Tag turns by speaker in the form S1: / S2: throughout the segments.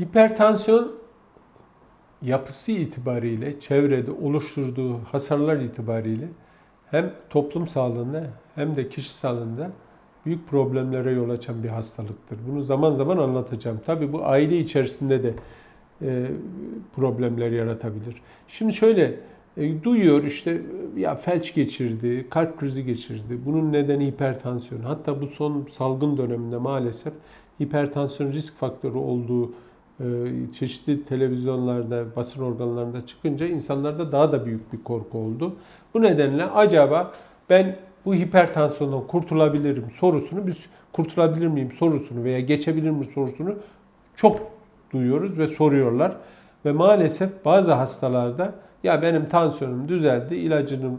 S1: Hipertansiyon yapısı itibariyle, çevrede oluşturduğu hasarlar itibariyle hem toplum sağlığında hem de kişi sağlığında büyük problemlere yol açan bir hastalıktır. Bunu zaman zaman anlatacağım. Tabii bu aile içerisinde de e, problemler yaratabilir. Şimdi şöyle e, duyuyor işte ya felç geçirdi, kalp krizi geçirdi. Bunun nedeni hipertansiyon. Hatta bu son salgın döneminde maalesef hipertansiyon risk faktörü olduğu çeşitli televizyonlarda, basın organlarında çıkınca insanlarda daha da büyük bir korku oldu. Bu nedenle acaba ben bu hipertansiyondan kurtulabilirim sorusunu biz kurtulabilir miyim sorusunu veya geçebilir mi sorusunu çok duyuyoruz ve soruyorlar. Ve maalesef bazı hastalarda ya benim tansiyonum düzeldi, ilacını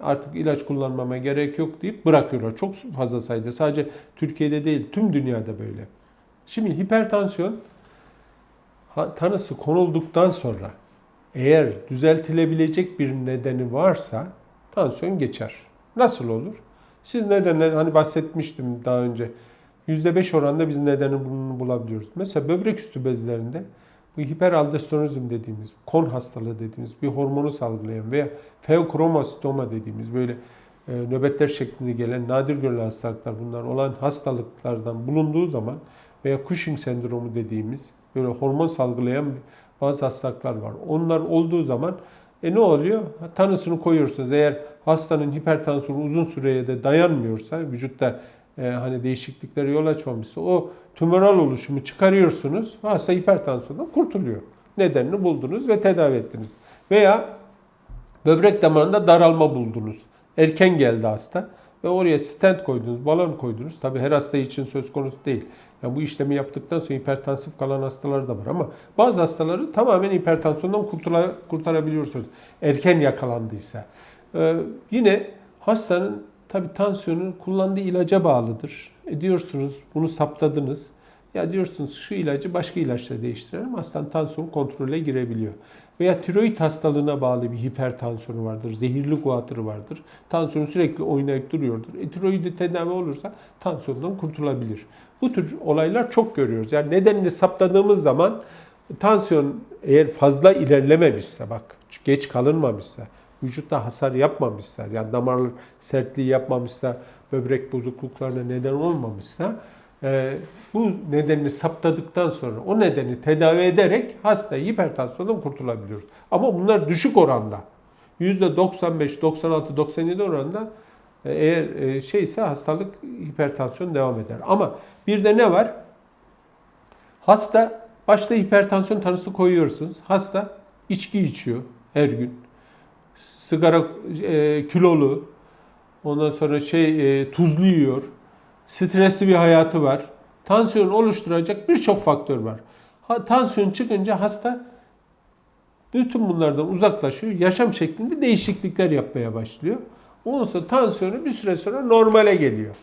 S1: artık ilaç kullanmama gerek yok deyip bırakıyorlar. Çok fazla sayıda. Sadece Türkiye'de değil, tüm dünyada böyle. Şimdi hipertansiyon tanısı konulduktan sonra eğer düzeltilebilecek bir nedeni varsa tansiyon geçer. Nasıl olur? Siz nedenler hani bahsetmiştim daha önce. %5 oranında biz nedeni bunu bulabiliyoruz. Mesela böbrek üstü bezlerinde bu hiperaldosteronizm dediğimiz, kon hastalığı dediğimiz bir hormonu salgılayan veya feokromostoma dediğimiz böyle e, nöbetler şeklinde gelen nadir görülen hastalıklar bunlar olan hastalıklardan bulunduğu zaman veya Cushing sendromu dediğimiz böyle hormon salgılayan bazı hastalıklar var. Onlar olduğu zaman e ne oluyor? Tanısını koyuyorsunuz. Eğer hastanın hipertansiyonu uzun süreye de dayanmıyorsa, vücutta e, hani değişikliklere yol açmamışsa o tümöral oluşumu çıkarıyorsunuz. Hasta hipertansiyondan kurtuluyor. Nedenini buldunuz ve tedavi ettiniz. Veya böbrek damarında daralma buldunuz. Erken geldi hasta ve oraya stent koydunuz, balon koydunuz. Tabii her hasta için söz konusu değil. Yani bu işlemi yaptıktan sonra hipertansif kalan hastalar da var ama bazı hastaları tamamen hipertansiyondan kurtula, kurtarabiliyorsunuz. Erken yakalandıysa. Ee, yine hastanın tabii tansiyonu kullandığı ilaca bağlıdır. E diyorsunuz bunu saptadınız. Ya diyorsunuz şu ilacı başka ilaçla değiştirelim. Hastanın tansiyonu kontrole girebiliyor. Veya tiroid hastalığına bağlı bir hipertansiyonu vardır. Zehirli guatrı vardır. Tansiyonu sürekli oynayıp duruyordur. E, tiroidi tedavi olursa tansiyondan kurtulabilir. Bu tür olaylar çok görüyoruz. Yani nedenini saptadığımız zaman tansiyon eğer fazla ilerlememişse bak geç kalınmamışsa vücutta hasar yapmamışsa yani damar sertliği yapmamışsa böbrek bozukluklarına neden olmamışsa bu nedenini saptadıktan sonra o nedeni tedavi ederek hastayı hipertansiyondan kurtulabiliyoruz. Ama bunlar düşük oranda. %95, 96, 97 oranında eğer e, şeyse hastalık hipertansiyon devam eder. Ama bir de ne var? Hasta başta hipertansiyon tanısı koyuyorsunuz. Hasta içki içiyor her gün. Sigara e, kilolu. Ondan sonra şey e, tuzlu yiyor. Stresli bir hayatı var. Tansiyon oluşturacak birçok faktör var. Tansiyon çıkınca hasta bütün bunlardan uzaklaşıyor. Yaşam şeklinde değişiklikler yapmaya başlıyor. Ondan sonra tansiyonu bir süre sonra normale geliyor.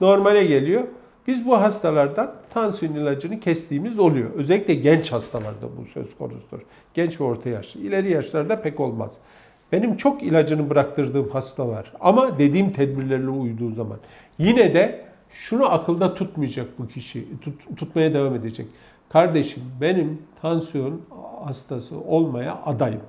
S1: Normale geliyor. Biz bu hastalardan tansiyon ilacını kestiğimiz oluyor. Özellikle genç hastalarda bu söz konusudur. Genç ve orta yaşlı. İleri yaşlarda pek olmaz. Benim çok ilacını bıraktırdığım hasta var. Ama dediğim tedbirlerle uyduğu zaman. Yine de şunu akılda tutmayacak bu kişi. Tut, tutmaya devam edecek. Kardeşim benim tansiyon hastası olmaya adayım.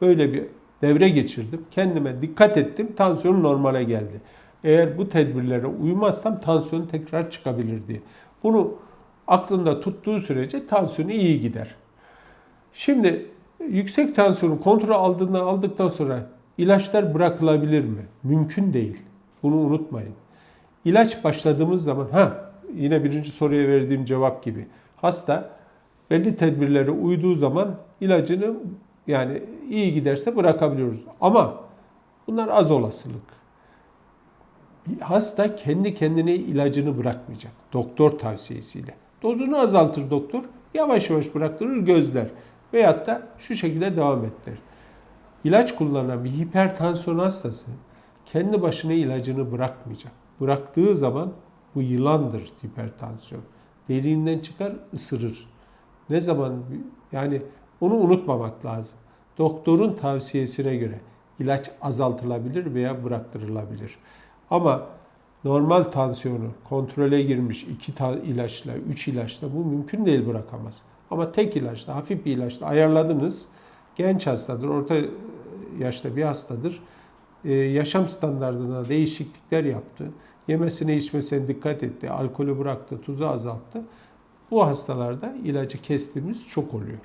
S1: Böyle bir devre geçirdim. Kendime dikkat ettim. Tansiyonum normale geldi. Eğer bu tedbirlere uymazsam tansiyon tekrar çıkabilir diye. Bunu aklında tuttuğu sürece tansiyonu iyi gider. Şimdi yüksek tansiyonu kontrol aldığında aldıktan sonra ilaçlar bırakılabilir mi? Mümkün değil. Bunu unutmayın. İlaç başladığımız zaman ha yine birinci soruya verdiğim cevap gibi hasta belli tedbirlere uyduğu zaman ilacını yani iyi giderse bırakabiliyoruz. Ama bunlar az olasılık. Hasta kendi kendine ilacını bırakmayacak. Doktor tavsiyesiyle. Dozunu azaltır doktor. Yavaş yavaş bıraktırır gözler. Veyahut da şu şekilde devam ettirir. İlaç kullanan bir hipertansiyon hastası kendi başına ilacını bırakmayacak. Bıraktığı zaman bu yılandır hipertansiyon. Deliğinden çıkar ısırır. Ne zaman yani onu unutmamak lazım. Doktorun tavsiyesine göre ilaç azaltılabilir veya bıraktırılabilir. Ama normal tansiyonu kontrole girmiş iki ilaçla, üç ilaçla bu mümkün değil bırakamaz. Ama tek ilaçla, hafif bir ilaçla ayarladınız. Genç hastadır, orta yaşta bir hastadır. Ee, yaşam standartına değişiklikler yaptı. Yemesine içmesine dikkat etti. Alkolü bıraktı, tuzu azalttı. Bu hastalarda ilacı kestiğimiz çok oluyor.